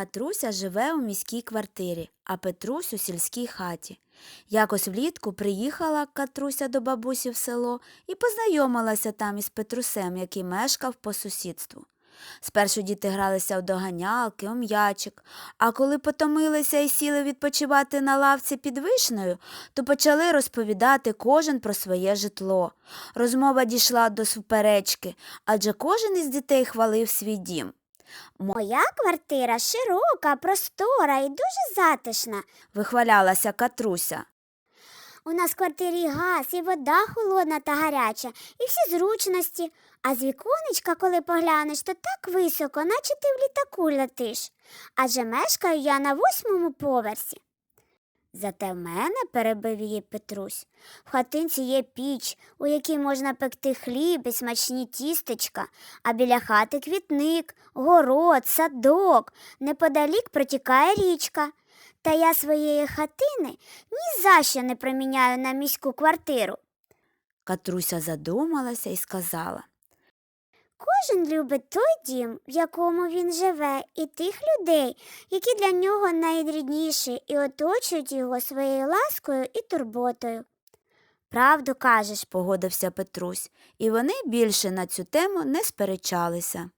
Катруся живе у міській квартирі, а Петрусь у сільській хаті. Якось влітку приїхала Катруся до бабусі в село і познайомилася там із Петрусем, який мешкав по сусідству. Спершу діти гралися в доганялки, у м'ячик, а коли потомилися і сіли відпочивати на лавці під вишнею, то почали розповідати кожен про своє житло. Розмова дійшла до суперечки, адже кожен із дітей хвалив свій дім. Моя квартира широка, простора і дуже затишна. Вихвалялася Катруся. У нас в квартирі газ, і вода холодна та гаряча, і всі зручності. А з віконечка, коли поглянеш, то так високо, наче ти в літаку летиш. Адже мешкаю я на восьмому поверсі. Зате в мене, перебив її Петрусь, в хатинці є піч, у якій можна пекти хліб і смачні тістечка, а біля хати квітник, город, садок, неподалік протікає річка. Та я своєї хатини ні за що не проміняю на міську квартиру. Катруся задумалася і сказала. Кожен любить той дім, в якому він живе, і тих людей, які для нього найрідніші і оточують його своєю ласкою і турботою. Правду кажеш, погодився Петрусь, і вони більше на цю тему не сперечалися.